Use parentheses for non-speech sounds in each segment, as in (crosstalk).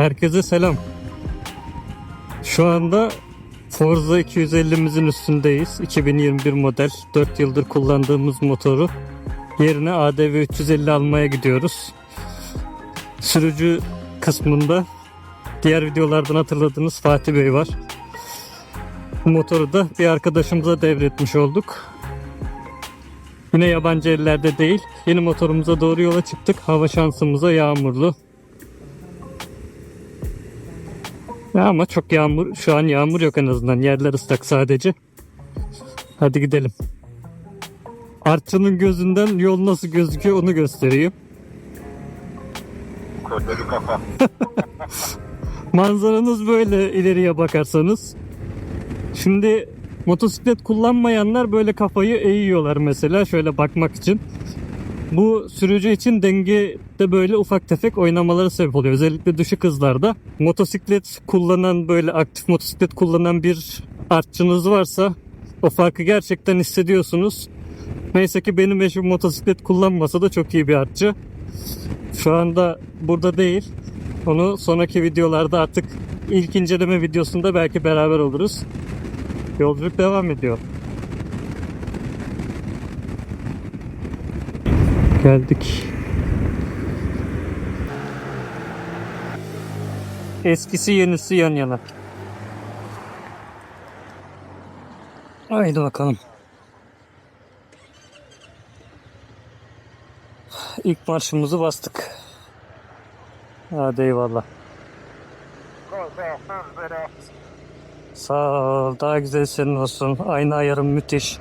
Herkese selam. Şu anda Forza 250'mizin üstündeyiz. 2021 model 4 yıldır kullandığımız motoru yerine ADV 350 almaya gidiyoruz. Sürücü kısmında diğer videolardan hatırladığınız Fatih Bey var. Motoru da bir arkadaşımıza devretmiş olduk. Yine yabancı ellerde değil. Yeni motorumuza doğru yola çıktık. Hava şansımıza yağmurlu. Ya ama çok yağmur, şu an yağmur yok en azından. Yerler ıslak sadece. Hadi gidelim. Artçının gözünden yol nasıl gözüküyor onu göstereyim. Kötü kafa. (laughs) Manzaranız böyle ileriye bakarsanız. Şimdi motosiklet kullanmayanlar böyle kafayı eğiyorlar mesela şöyle bakmak için. Bu sürücü için dengede böyle ufak tefek oynamalara sebep oluyor. Özellikle düşük hızlarda. Motosiklet kullanan böyle aktif motosiklet kullanan bir artçınız varsa o farkı gerçekten hissediyorsunuz. Neyse ki benim eşim motosiklet kullanmasa da çok iyi bir artçı. Şu anda burada değil. Onu sonraki videolarda artık ilk inceleme videosunda belki beraber oluruz. Yolculuk devam ediyor. Geldik. Eskisi yenisi yan yana. Haydi bakalım. İlk marşımızı bastık. Hadi eyvallah. Sağ ol. Daha güzel senin olsun. Aynı ayarım müthiş.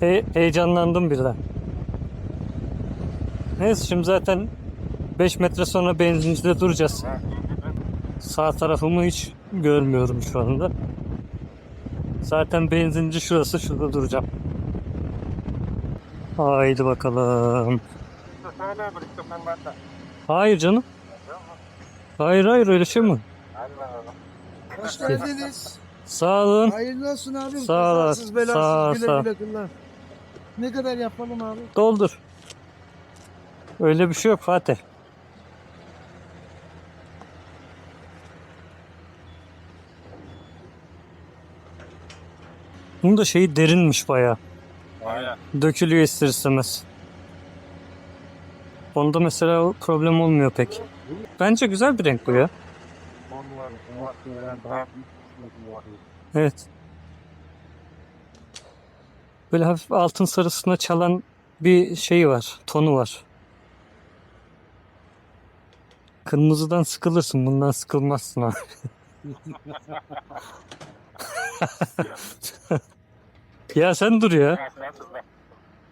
He, heyecanlandım birden. Neyse şimdi zaten 5 metre sonra benzincide duracağız. Sağ tarafımı hiç görmüyorum şu anda. Zaten benzinci şurası. Şurada duracağım. Haydi bakalım. Hayır canım. Hayır hayır öyle şey mi? Hoş geldiniz. Sağ olun. Hayırlı olsun abi. Sağ ol. Kazasız belasız Sağ ol, güle sağ ol. güle kullan. Ne kadar yapalım abi? Doldur. Öyle bir şey yok Fatih. Bunun da şeyi derinmiş bayağı. Aynen. Dökülüyor ister istemez. Onda mesela problem olmuyor pek. Bence güzel bir renk bu ya. Evet. Böyle hafif altın sarısına çalan bir şey var. Tonu var. Kırmızıdan sıkılırsın. Bundan sıkılmazsın abi. (laughs) ya sen dur ya.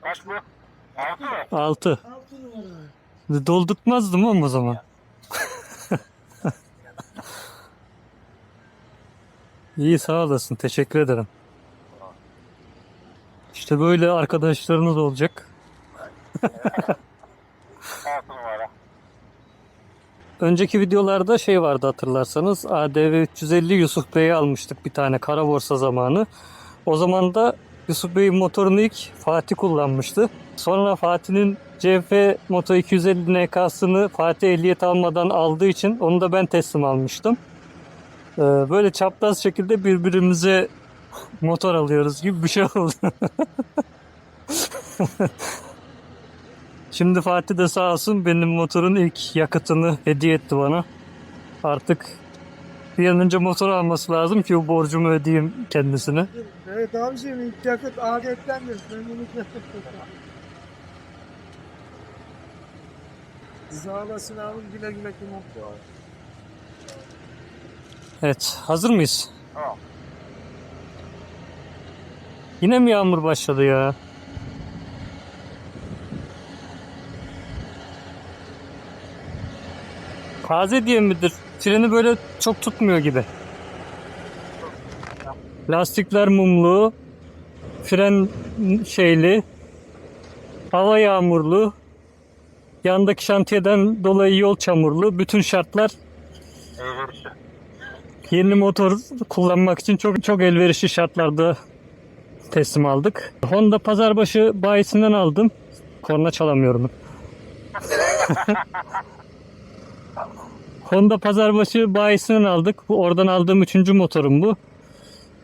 Kaç bu? Altı mı? Altı. Doldurtmazdım ama o zaman. (laughs) İyi sağ olasın. Teşekkür ederim. İşte böyle arkadaşlarınız olacak. (laughs) Önceki videolarda şey vardı hatırlarsanız ADV 350 Yusuf Bey'e almıştık bir tane kara borsa zamanı. O zaman da Yusuf Bey'in motorunu ilk Fatih kullanmıştı. Sonra Fatih'in CF Moto 250 NK'sını Fatih ehliyet almadan aldığı için onu da ben teslim almıştım. Ee, Böyle çapraz şekilde birbirimize motor alıyoruz gibi bir şey oldu. (laughs) Şimdi Fatih de sağ olsun benim motorun ilk yakıtını hediye etti bana. Artık bir an önce motor alması lazım ki o borcumu ödeyeyim kendisine. Evet abiciğim ilk yakıt adettendir. Bunu Sağ olasın abi güle güle kullan. Evet, hazır mıyız? Tamam. Yine mi yağmur başladı ya? Taze diye midir? Freni böyle çok tutmuyor gibi. Lastikler mumlu. Fren şeyli. Hava yağmurlu. Yandaki şantiyeden dolayı yol çamurlu. Bütün şartlar Elverişli. yeni motor kullanmak için çok çok elverişli şartlarda teslim aldık. Honda Pazarbaşı bayisinden aldım. Korna çalamıyorum. (laughs) Honda Pazarbaşı bayisinden aldık. Oradan aldığım üçüncü motorum bu.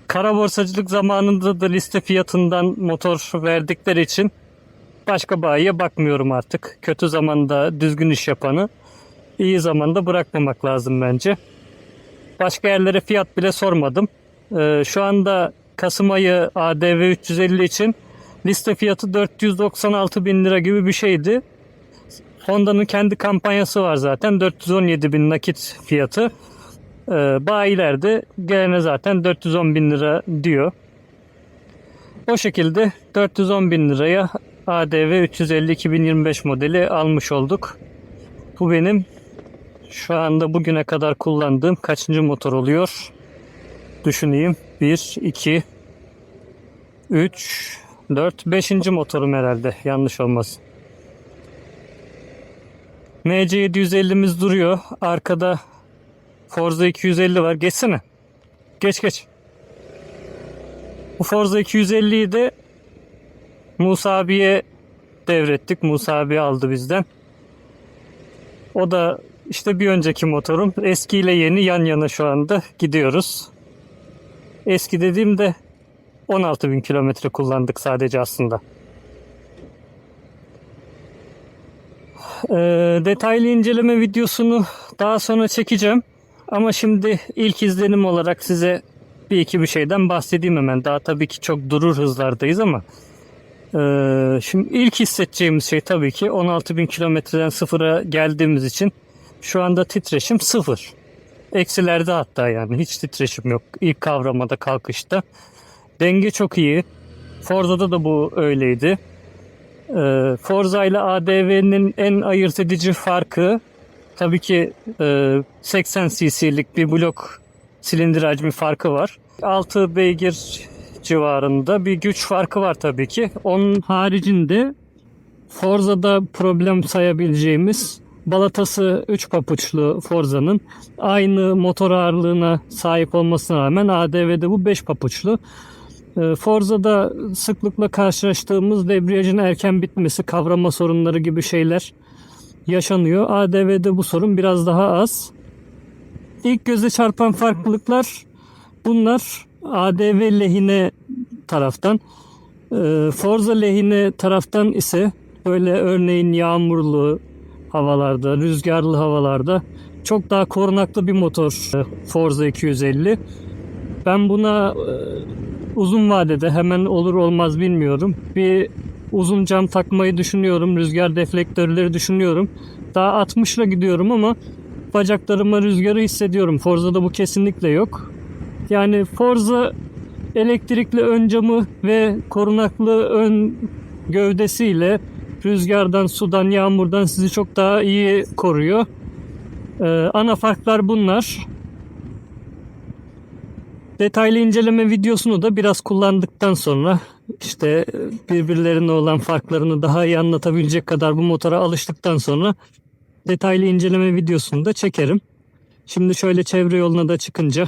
Kara borsacılık zamanında da liste fiyatından motor verdikleri için başka bayiye bakmıyorum artık. Kötü zamanda düzgün iş yapanı iyi zamanda bırakmamak lazım bence. Başka yerlere fiyat bile sormadım. Ee, şu anda Kasım ayı ADV 350 için liste fiyatı 496 bin lira gibi bir şeydi. Honda'nın kendi kampanyası var zaten 417 bin nakit fiyatı. Ee, bayiler de gelene zaten 410 bin lira diyor. O şekilde 410 bin liraya ADV 350 2025 modeli almış olduk. Bu benim şu anda bugüne kadar kullandığım kaçıncı motor oluyor? Düşüneyim. 1, 2, 3, 4, 5. motorum herhalde. Yanlış olmasın. MC750'miz duruyor. Arkada Forza 250 var. Geçsene. Geç geç. Bu Forza 250'yi de Musa abiye devrettik. Musa abi aldı bizden. O da işte bir önceki motorum. Eski ile yeni yan yana şu anda gidiyoruz. Eski dediğimde 16 bin kilometre kullandık sadece aslında. Ee, detaylı inceleme videosunu daha sonra çekeceğim. Ama şimdi ilk izlenim olarak size bir iki bir şeyden bahsedeyim hemen. Daha tabii ki çok durur hızlardayız ama ee, şimdi ilk hissedeceğimiz şey tabii ki 16 bin kilometreden sıfıra geldiğimiz için şu anda titreşim sıfır. Eksilerde hatta yani hiç titreşim yok ilk kavramada kalkışta. Denge çok iyi. Forza'da da bu öyleydi. Ee, Forza ile ADV'nin en ayırt edici farkı tabii ki e, 80 cc'lik bir blok silindir hacmi farkı var. 6 beygir civarında bir güç farkı var tabii ki. Onun haricinde Forza'da problem sayabileceğimiz balatası 3 papuçlu Forza'nın aynı motor ağırlığına sahip olmasına rağmen ADV'de bu 5 papuçlu. Ee, Forza'da sıklıkla karşılaştığımız debriyajın erken bitmesi, kavrama sorunları gibi şeyler yaşanıyor. ADV'de bu sorun biraz daha az. İlk göze çarpan farklılıklar bunlar ADV lehine taraftan. Ee, Forza lehine taraftan ise böyle örneğin yağmurlu havalarda, rüzgarlı havalarda çok daha korunaklı bir motor e, Forza 250. Ben buna e, uzun vadede hemen olur olmaz bilmiyorum. Bir uzun cam takmayı düşünüyorum. Rüzgar deflektörleri düşünüyorum. Daha 60 ile gidiyorum ama bacaklarıma rüzgarı hissediyorum. Forza'da bu kesinlikle yok. Yani Forza elektrikli ön camı ve korunaklı ön gövdesiyle rüzgardan, sudan, yağmurdan sizi çok daha iyi koruyor. Ee, ana farklar bunlar. Detaylı inceleme videosunu da biraz kullandıktan sonra işte birbirlerine olan farklarını daha iyi anlatabilecek kadar bu motora alıştıktan sonra detaylı inceleme videosunu da çekerim. Şimdi şöyle çevre yoluna da çıkınca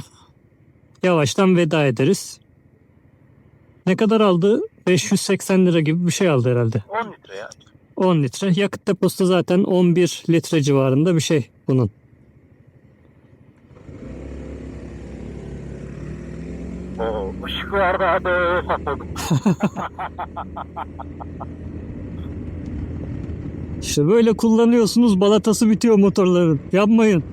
yavaştan veda ederiz. Ne kadar aldı? 580 lira gibi bir şey aldı herhalde. 10 litre ya. 10 litre. Yakıt deposu zaten 11 litre civarında bir şey bunun. Oo, ışıklarda hadi sakladık. İşte böyle kullanıyorsunuz balatası bitiyor motorların. Yapmayın.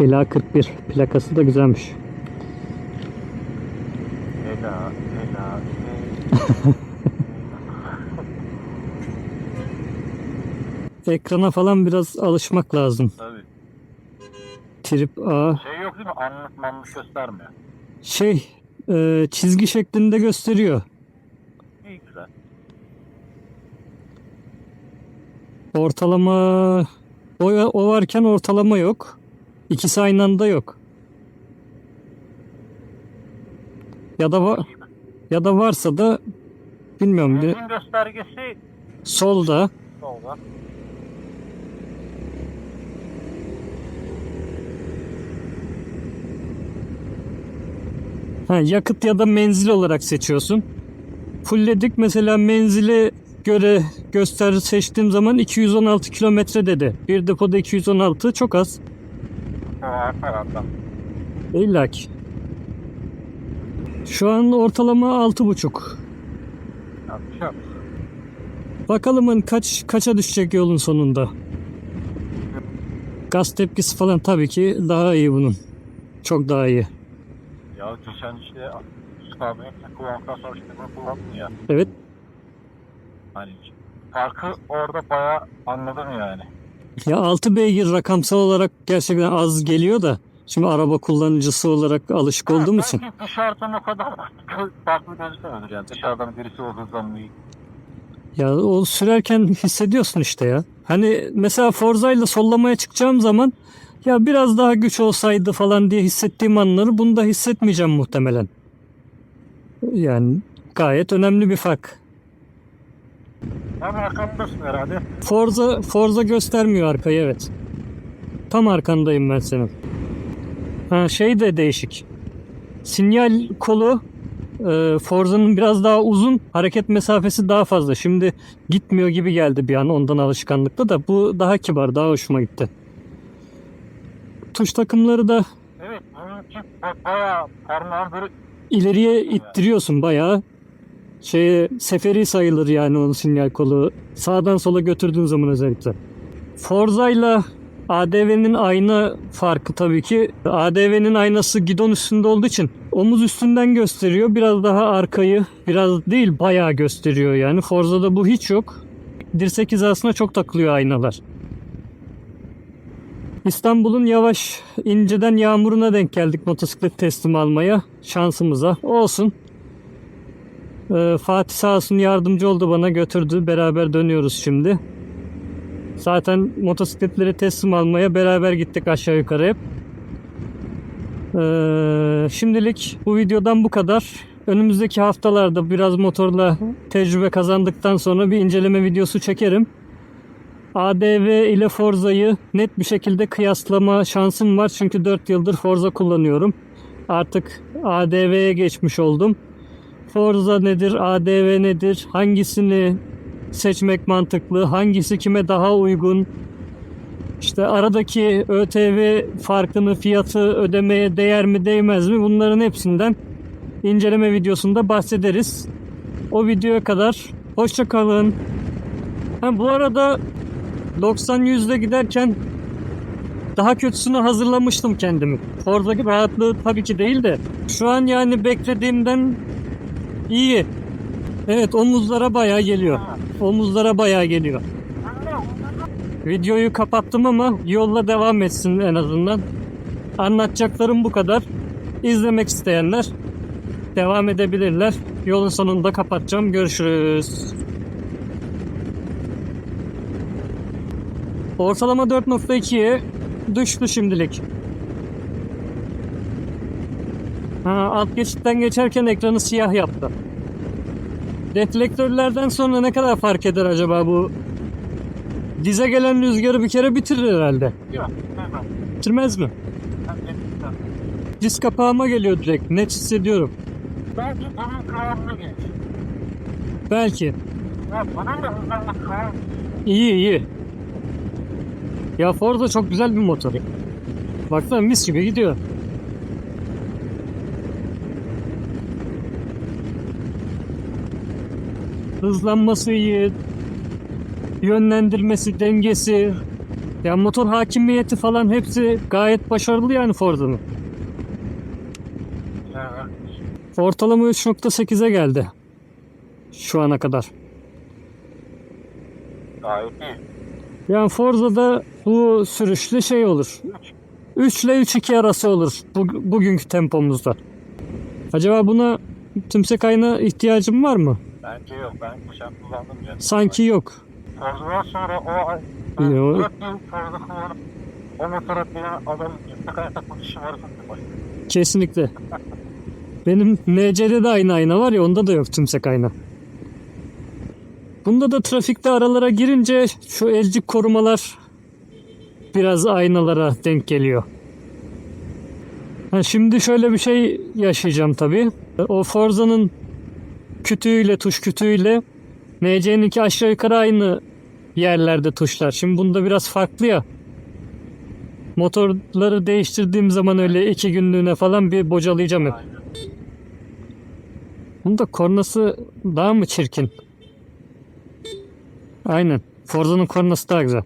Ela 41 plakası da güzelmiş. Ela, ela, (laughs) Ekrana falan biraz alışmak lazım. Tabii. Trip A Şey yok değil mi? Anlık manlık göstermiyor. şey e, çizgi şeklinde gösteriyor. İyi güzel. Ortalama o, o varken ortalama yok. İkisi aynı anda yok. Ya da var ya da varsa da bilmiyorum Benzin göstergesi solda solda. Ha, yakıt ya da menzil olarak seçiyorsun. Fullledik mesela menzile göre göster seçtiğim zaman 216 kilometre dedi. Bir depoda 216 çok az. Artar artar. İlla ki. Şu an ortalama 6,5. Yapacak. Bakalım hani kaç kaça düşecek yolun sonunda. Gaz tepkisi falan tabii ki daha iyi bunun. Çok daha iyi. Ya geçen işte Stabi'nin kullandıktan sonra işte bunu. Evet. Hani farkı orada bayağı anladım yani. Ya 6 beygir rakamsal olarak gerçekten az geliyor da şimdi araba kullanıcısı olarak alışık olduğum Ha, için. belki dışarıdan o kadar (laughs) farklı gözükmüyordur yani. Dışarıdan birisi olduğu zaman iyi. Ya o sürerken hissediyorsun işte ya. Hani mesela Forza ile sollamaya çıkacağım zaman ya biraz daha güç olsaydı falan diye hissettiğim anları bunu da hissetmeyeceğim muhtemelen. Yani gayet önemli bir fark. Hem arkamdasın herhalde. Forza Forza göstermiyor arkayı evet. Tam arkandayım ben senin. Ha şey de değişik. Sinyal kolu e, Forza'nın biraz daha uzun, hareket mesafesi daha fazla. Şimdi gitmiyor gibi geldi bir an ondan alışkanlıkla da bu daha kibar, daha hoşuma gitti. Tuş takımları da Evet bayağı ileriye ittiriyorsun bayağı. Şey seferi sayılır yani onun sinyal kolu. Sağdan sola götürdüğün zaman özellikle. Forza'yla ADV'nin ayna farkı tabii ki. ADV'nin aynası gidon üstünde olduğu için omuz üstünden gösteriyor. Biraz daha arkayı, biraz değil bayağı gösteriyor yani. Forza'da bu hiç yok. Dirsek hizasına çok takılıyor aynalar. İstanbul'un yavaş inceden yağmuruna denk geldik motosiklet teslim almaya. Şansımıza. Olsun. Ee, Fatih sağ olsun yardımcı oldu bana götürdü. Beraber dönüyoruz şimdi. Zaten motosikletleri teslim almaya beraber gittik aşağı yukarı hep. Ee, şimdilik bu videodan bu kadar. Önümüzdeki haftalarda biraz motorla tecrübe kazandıktan sonra bir inceleme videosu çekerim. ADV ile Forza'yı net bir şekilde kıyaslama şansım var. Çünkü 4 yıldır Forza kullanıyorum. Artık ADV'ye geçmiş oldum. Forza nedir, ADV nedir, hangisini seçmek mantıklı, hangisi kime daha uygun, işte aradaki ÖTV farkını, fiyatı ödemeye değer mi değmez mi bunların hepsinden inceleme videosunda bahsederiz. O videoya kadar hoşça kalın. Ha, bu arada 90-100'de giderken daha kötüsünü hazırlamıştım kendimi. Oradaki rahatlığı tabii ki değil de şu an yani beklediğimden iyi. Evet omuzlara bayağı geliyor. Omuzlara bayağı geliyor. Videoyu kapattım ama yolla devam etsin en azından. Anlatacaklarım bu kadar. İzlemek isteyenler devam edebilirler. Yolun sonunda kapatacağım. Görüşürüz. Ortalama 4.2'ye düştü şimdilik. Ha, alt geçitten geçerken ekranı siyah yaptı. Reflektörlerden sonra ne kadar fark eder acaba bu? Dize gelen rüzgarı bir kere bitirir herhalde. Yok. Hemen. Bitirmez mi? Diz kapağıma geliyor direkt. Net hissediyorum. Belki bunun kıvamını geç. Belki. Ya bunun da hızlanma kıvamı. İyi iyi. Ya Forza çok güzel bir motor. Baksana mis gibi gidiyor. Hızlanması iyi. Yönlendirmesi, dengesi. Ya motor hakimiyeti falan hepsi gayet başarılı yani Ford'un. Ortalama 3.8'e geldi. Şu ana kadar. Gayet iyi. Yani Forza'da bu sürüşlü şey olur. 3 ile 3.2 arası olur bu, bugünkü tempomuzda. Acaba buna tümsek ayna ihtiyacım var mı? Bence yok. Ben geçen kullandım canım. Sanki yok. Forzadan sonra o ay İyi, o- 4 yıl Forza kullanıp o motora bir adam yüksek ayağa takmak işi var. Kesinlikle. Benim NC'de de aynı ayna var ya onda da yok tümsek ayna. Bunda da trafikte aralara girince şu elcik korumalar biraz aynalara denk geliyor. Ha, şimdi şöyle bir şey yaşayacağım tabii. O Forza'nın kütüğüyle tuş kütüğüyle NC'ninki aşağı yukarı aynı yerlerde tuşlar. Şimdi bunda biraz farklı ya. Motorları değiştirdiğim zaman öyle iki günlüğüne falan bir bocalayacağım hep. Bunda kornası daha mı çirkin? Aynen. Ford'un kornası daha güzel.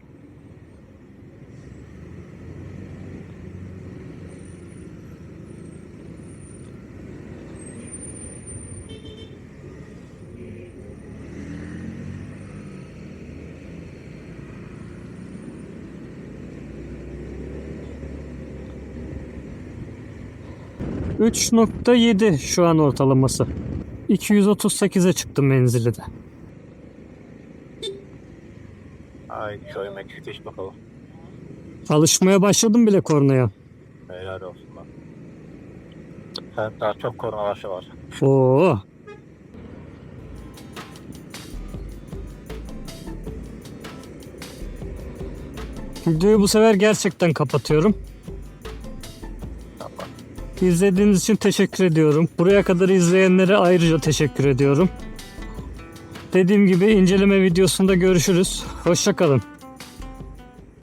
...3.7 şu an ortalaması. 238'e çıktı menzili de. Ay şöyle mekiş bakalım. Alışmaya başladım bile kornaya. Helal olsun lan. Sen daha çok kornalaşa var. Oo. Videoyu bu sefer gerçekten kapatıyorum. Tamam. İzlediğiniz için teşekkür ediyorum. Buraya kadar izleyenlere ayrıca teşekkür ediyorum. Dediğim gibi inceleme videosunda görüşürüz. Hoşçakalın.